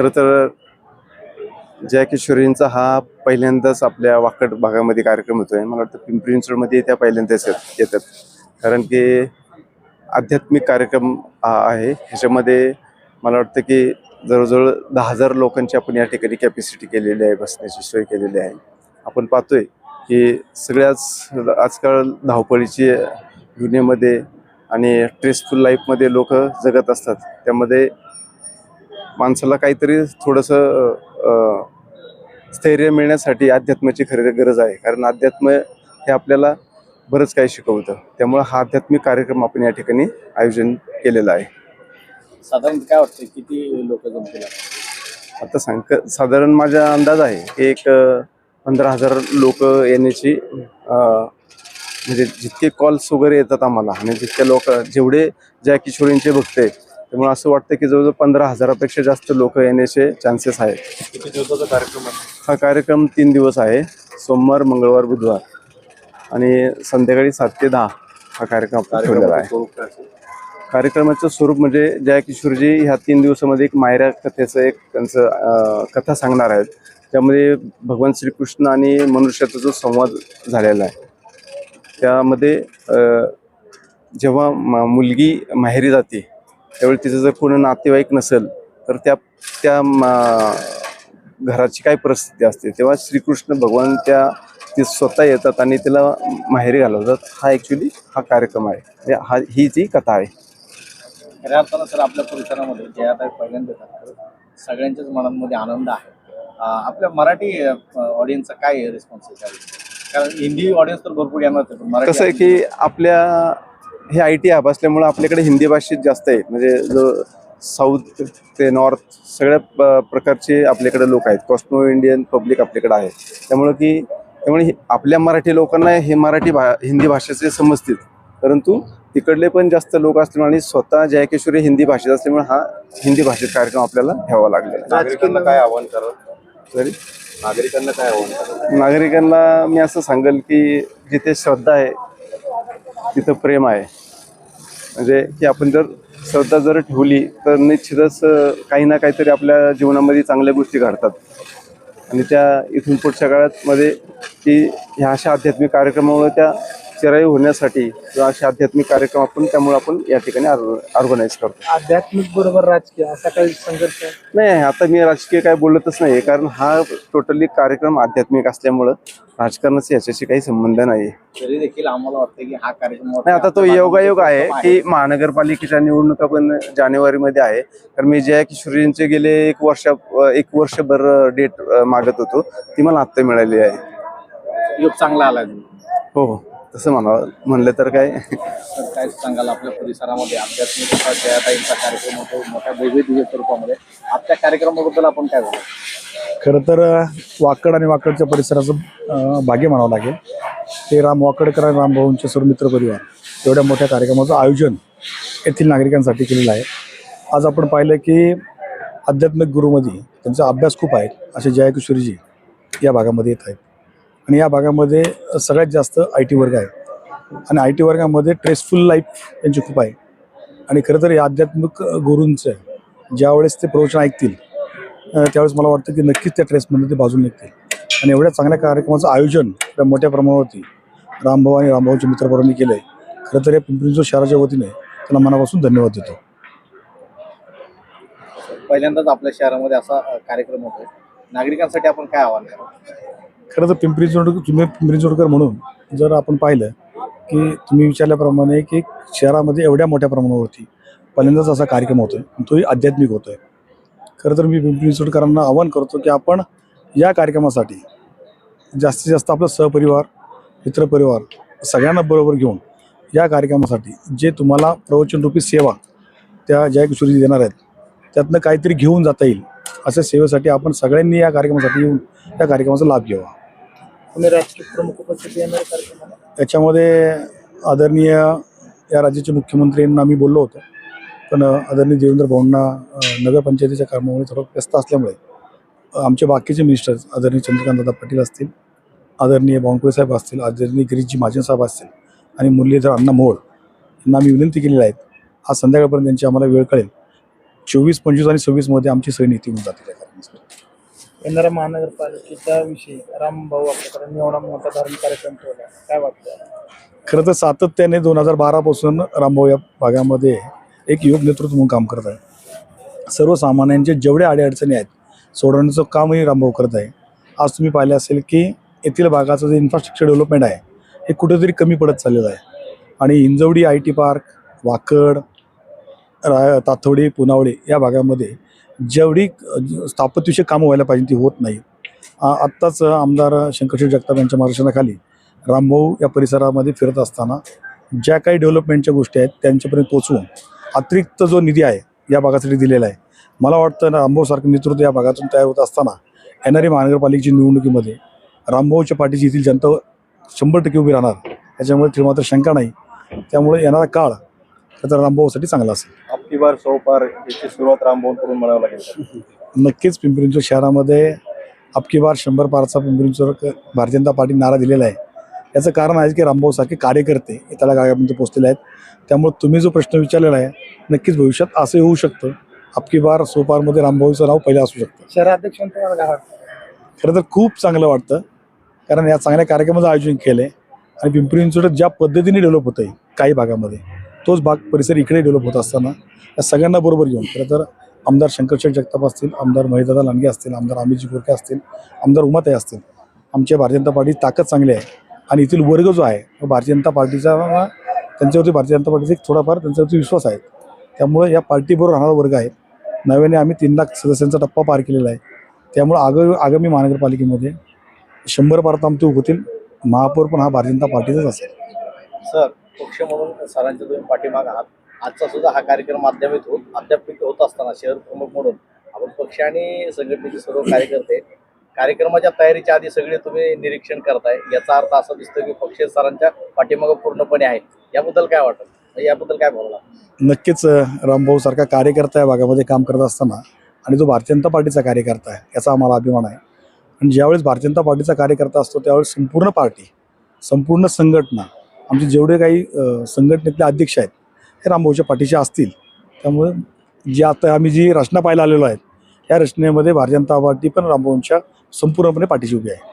खरं तर जया किशोरींचा हा पहिल्यांदाच आपल्या वाकड भागामध्ये कार्यक्रम होतो आहे मला वाटतं पिंपरी चिंचवडमध्ये त्या पहिल्यांदाच येत- येतात. कारण की आध्यात्मिक कार्यक्रम हा आहे. ह्याच्यामध्ये मला वाटतं की जवळजवळ दहा हजार लोकांची आपण या ठिकाणी कॅपॅसिटी केलेली आहे बसण्याची सोय केलेली आहे. आपण पाहतोय की सगळ्याच आजकाल धावपळीची दुनियेमध्ये आणि स्ट्रेसफुल लाईफमध्ये लोक जगत असतात. त्यामध्ये माणसाला काहीतरी थोडंसं स्थैर्य मिळण्यासाठी अध्यात्माची खरी गरज आहे. कारण अध्यात्म हे आपल्याला बरंच काही शिकवतं. त्यामुळे हा आध्यात्मिक कार्यक्रम आपण या ठिकाणी आयोजन केलेला आहे. साधारण काय वाटतं किती लोक जमतील? आता सांग साधारण माझा अंदाज आहे एक पंधरा हजार लोक येण्याची म्हणजे जितके कॉल्स वगैरे येतात आम्हाला आणि जितके लोक जेवढे ज्या किशोरींचे भक्त आहेत त्यामुळे असं वाटतं की जवळजवळ पंधरा हजारापेक्षा जास्त लोक येण्याचे चान्सेस आहेत. किती दिवसाचा कार्यक्रम आहे. हा कार्यक्रम तीन दिवस आहे. सोमवार मंगळवार बुधवार. आणि संध्याकाळी सात ते दहा हा कार्यक्रम आपण ठेवलेला आहे. स्वरूप काय असेल? कार्यक्रमाचं स्वरूप म्हणजे जया किशोरजी ह्या तीन दिवसामध्ये एक मायरा कथेचं एक त्यांचं अं, कथा सांगणार आहेत. त्यामध्ये भगवान श्रीकृष्ण आणि मनुष्याचा जो संवाद झालेला आहे. त्यामध्ये अं, जेव्हा म- मुलगी माहेरी जाते त्यावेळी तिचं जर कोणी नातेवाईक नसेल तर त्या त्या घराची काय परिस्थिती असते? तेव्हा श्रीकृष्ण भगवान त्या ते स्वतः येतात आणि तिला माहेरी घालवतात. हा ॲक्च्युली हा कार्यक्रम आहे. म्हणजे हा ही ती कथा आहे. खऱ्या अर्थानं सर आपल्या परिसरामध्ये जे आता पहिल्यांदा सगळ्यांच्याच मनांमध्ये आनंद आहे. आपल्या मराठी ऑडियन्सचा काय रिस्पॉन्स आहे? कारण हिंदी ऑडियन्स तर भरपूर येणार कसं आहे की आपल्या हे आय टी हब असल्यामुळं आपल्याकडे हिंदी भाषेत जास्त आहे. म्हणजे जो साऊथ ते नॉर्थ सगळ्या प्रकारचे आपल्याकडे लोक आहेत. कॉस्मो इंडियन पब्लिक आपल्याकडे आहे. त्यामुळं की त्यामुळे आपल्या मराठी लोकांना हे मराठी भा हिंदी भाषेचे समजतील. परंतु तिकडले पण जास्त लोक असल्यामुळे आणि स्वतः जयकेश्वरी हिंदी भाषेत असल्यामुळे हा हिंदी भाषेत कार्यक्रम आपल्याला ठेवावा लागलेला. नागरिकांना काय आव्हान कराल? तरी नागरिकांना काय आव्हान नागरिकांना मी असं सांगेल की जिथे श्रद्धा आहे तिथं प्रेम आहे. म्हणजे की आपण जर श्रद्धा जर ठेवली तर निश्चितच काही ना काहीतरी आपल्या जीवनामध्ये चांगल्या गोष्टी घडतात. आणि त्या इथून पुढच्या काळात मध्ये की ह्या अशा आध्यात्मिक कार्यक्रमामुळे त्या चिराई होण्यासाठी किंवा असे आध्यात्मिक कार्यक्रम आपण त्यामुळे आपण या ठिकाणी ऑर्गनाईज करतो. आध्यात्मिक बरोबर राजकीय असा काही संघर्ष आहे? नाही आता मी राजकीय काय बोलतच नाही कारण हा टोटली कार्यक्रम आध्यात्मिक असल्यामुळं राजकारणाचा याच्याशी काही संबंध नाही तरी देखील आम्हाला वाटतं की हा कार्यक्रम नाही आता तो योगायोग आहे की महानगरपालिकेच्या निवडणुका पण जानेवारीमध्ये आहे. तर मी जया किशोरींचे गेले एक वर्ष एक वर्षभर डेट मागत होतो. ती मला आत्ता मिळाली आहे. योग चांगला आला. हो हो. तसं म्हणावं म्हणलं तर काय? तर काय सांगाल आपल्या परिसरामध्ये आध्यात्मिक असा जयाताईंचा कार्यक्रम होतो मोठ्या वैविध्य स्वरूपामध्ये. आपल्या कार्यक्रमाबद्दल आपण काय बोलू? खरं तर वाकड आणि वाकडच्या परिसराचं अ, भाग्य म्हणावं लागेल. ते राम वाकडकर आणि रामभाऊंचे सर्व मित्र परिवार एवढ्या मोठ्या कार्यक्रमाचं आयोजन येथील नागरिकांसाठी केलेलं आहे. आज आपण पाहिलं की आध्यात्मिक गुरुमध्ये त्यांचा अभ्यास खूप आहे असे जयकिशोरीजी या भागामध्ये येत आहेत. आणि या भागामध्ये सगळ्यात जास्त आय टी वर्ग आहे. आणि आय टी वर्गामध्ये ट्रेसफुल लाईफ त्यांची खूप आहे. आणि खरं तर हे आध्यात्मिक गुरूंचं ज्यावेळेस ते प्रवचन ऐकतील त्यावेळेस मला वाटतं की नक्कीच त्या ट्रेसमध्ये ते बाजून निघतील. आणि एवढ्या चांगल्या कार्यक्रमाचं आयोजन त्या मोठ्या प्रमाणावरती रामभाऊ आणि रामभाऊच्या मित्रपरांनी केलं आहे खरं तर या पिंपरी शहराच्या वतीने त्यांना मनापासून धन्यवाद देतो. पहिल्यांदाच आपल्या शहरामध्ये असा कार्यक्रम होतो नागरिकांसाठी आपण काय आव्हान कराल? खरं तर पिंपरी चिंचवड तुम्ही पिंपरी चिंचवडकर म्हणून जर आपण पाहिलं की तुम्ही विचारल्याप्रमाणे की शहरामध्ये एवढ्या मोठ्या प्रमाणावरती पहिल्यांदाच असा कार्यक्रम होतो आहे तोही आध्यात्मिक होतो आहे खरं तर मी पिंपरी चिंचवडकरांना आवाहन करतो की आपण या कार्यक्रमासाठी जास्तीत जास्त आपलं सहपरिवार मित्रपरिवार सगळ्यांना बरोबर घेऊन या कार्यक्रमासाठी जे तुम्हाला प्रवचनरूपी सेवा त्या जयकिशोरीजी देणार आहेत त्यातनं काहीतरी घेऊन जाता येईल अशा सेवेसाठी आपण सगळ्यांनी या कार्यक्रमासाठी येऊन त्या कार्यक्रमाचा लाभ घ्यावा. कोणी राजकीय प्रमुख उपस्थित येणार कार्यक्रमाला. त्याच्यामध्ये आदरणीय या राज्याचे मुख्यमंत्र्यांना मी बोललो होतो. पण आदरणीय देवेंद्र भाऊंना नगरपंचायतीच्या कामामुळे थोडं व्यस्त असल्यामुळे आमचे बाकीचे मिनिस्टर्स आदरणीय चंद्रकांतदादा पाटील असतील आदरणीय बावनकुळे साहेब असतील आदरणीय गिरीशजी महाजन साहेब असतील आणि मुरलीधर अण्णा मोहोळ यांना आम्ही विनंती केलेली आहेत आज संध्याकाळपर्यंत त्यांची आम्हाला वेळ कळेल. चोवीस पंचवीस आणि सव्वीसमध्ये आमची सही नीती होऊन जाते कारणासाठी. येणाऱ्या महानगरपालिकेच्या विषयी रामभाऊ आपल्याकडे एवढा मोठा धार्मिक कार्यक्रम ठेवला. काय वाटतं खरं तर सातत्याने दोन हजार बारापासून रामभाऊ या भागामध्ये एक योग नेतृत्व म्हणून काम करत आहे. सर्वसामान्यांचे जेवढे अडीअडचणी आहेत सोडवण्याचं कामही रामभाऊ करत आहे. आज तुम्ही पाहिले असेल की येथील भागाचं जे इन्फ्रास्ट्रक्चर डेव्हलपमेंट आहे हे कुठेतरी कमी पडत चाललेलं आहे. आणि Hinjawadi I T park Wakad रा ताथवडी पुनावळे या भागामध्ये जेवढी स्थापत्यविषयक कामं व्हायला पाहिजे ती होत नाही. आत्ताच आमदार शंकरशेठ जगताप यांच्या मार्गदर्शनाखाली रामभाऊ या परिसरामध्ये फिरत असताना ज्या काही डेव्हलपमेंटच्या गोष्टी आहेत त्यांच्यापर्यंत पोचवून अतिरिक्त जो निधी आहे या भागासाठी दिलेला आहे. मला वाटतं रामभाऊसारखं नेतृत्व या भागातून तयार होत असताना येणारी महानगरपालिकेची निवडणुकीमध्ये रामभाऊच्या पाठीची येथील जनता शंभर टक्के उभी राहणार. याच्यामुळे ती मात्र शंका नाही. त्यामुळे येणारा काळ खरं तर रामभाऊसाठी चांगला असेल. आपली बार सौ पार याची सुरुवात रामभाऊ करून म्हणावं लागेल. नक्कीच पिंपरी चिंचवड शहरामध्ये अबकी बार शंभर पारचा पिंपरी चिंचवड भारतीय जनता पार्टी नारा दिलेला आहे. याचं कारण आहे की रामभाऊसारखे कार्यकर्ते त्याला गावापर्यंत पोहोचलेले आहेत. त्यामुळे तुम्ही जो प्रश्न विचारलेला आहे नक्कीच भविष्यात असं होऊ शकतं. अबकी बार सोपारमध्ये रामभाऊचं नाव पहिलं असू शकतं. शहराध्यक्ष म्हणून तुम्हाला काय वाटतं? खरं तर खूप चांगलं वाटतं. कारण या चांगल्या कार्यक्रमाचं आयोजन केलं आहे आणि पिंपरी चिंचवड ज्या पद्धतीने डेव्हलप होतं आहे काही भागामध्ये. तोच भाग परिसर इकडे डेव्हलप होत असताना या सगळ्यांना बरोबर घेऊन. खरं तर आमदार शंकरशेठ जगताप असतील आमदार महेदादा लांडगे असतील आमदार अमितजी गोरखे असतील आमदार उमाताई असतील आमच्या भारतीय जनता पार्टीची ताकद चांगली आहे. आणि येथील वर्ग जो आहे तो भारतीय जनता पार्टीचा त्यांच्यावरती भारतीय जनता पार्टीचा एक थोडाफार त्यांच्यावरती विश्वास आहे. त्यामुळे या पार्टीबरोबर राहणारा वर्ग आहे. नव्याने आम्ही तीन लाख सदस्यांचा टप्पा पार केलेला आहे. त्यामुळे आग आगामी महानगरपालिकेमध्ये शंभर पार आमचे होतील. महापौर पण हा भारतीय जनता पार्टीचाच असेल. सर पक्ष म्हणून सरांच्या तुम्ही पाठीमाग आहात. आजचा सुद्धा हा कार्यक्रम माध्यमित होत अध्यापित होत असताना शहर प्रमुख म्हणून आपण पक्ष आणि संघटनेचे सर्व कार्यकर्ते कार्यक्रमाच्या तयारीच्या आधी सगळे तुम्ही निरीक्षण करताय. याचा अर्थ असा दिसतो की पक्ष सरांच्या पाठीमागं पूर्णपणे आहे. याबद्दल काय वाटत? म्हणजे याबद्दल काय बोलला? नक्कीच रामभाऊ सारखा कार्यकर्ता या भागामध्ये काम करत असताना आणि जो भारतीय जनता पार्टीचा कार्यकर्ता आहे याचा आम्हाला अभिमान आहे. आणि ज्यावेळेस भारतीय जनता पार्टीचा कार्यकर्ता असतो त्यावेळेस संपूर्ण पार्टी संपूर्ण संघटना आमचे जेवढे काही संघटनेतले अध्यक्ष आहेत हे रामभाऊच्या पाठीशी असतील. त्यामुळे जी आता आम्ही जी रचना पाहायला आलेलो आहेत या रचनेमध्ये भारतीय जनता पार्टी पण रामभाऊंच्या संपूर्णपणे पाठीशी उभी आहे.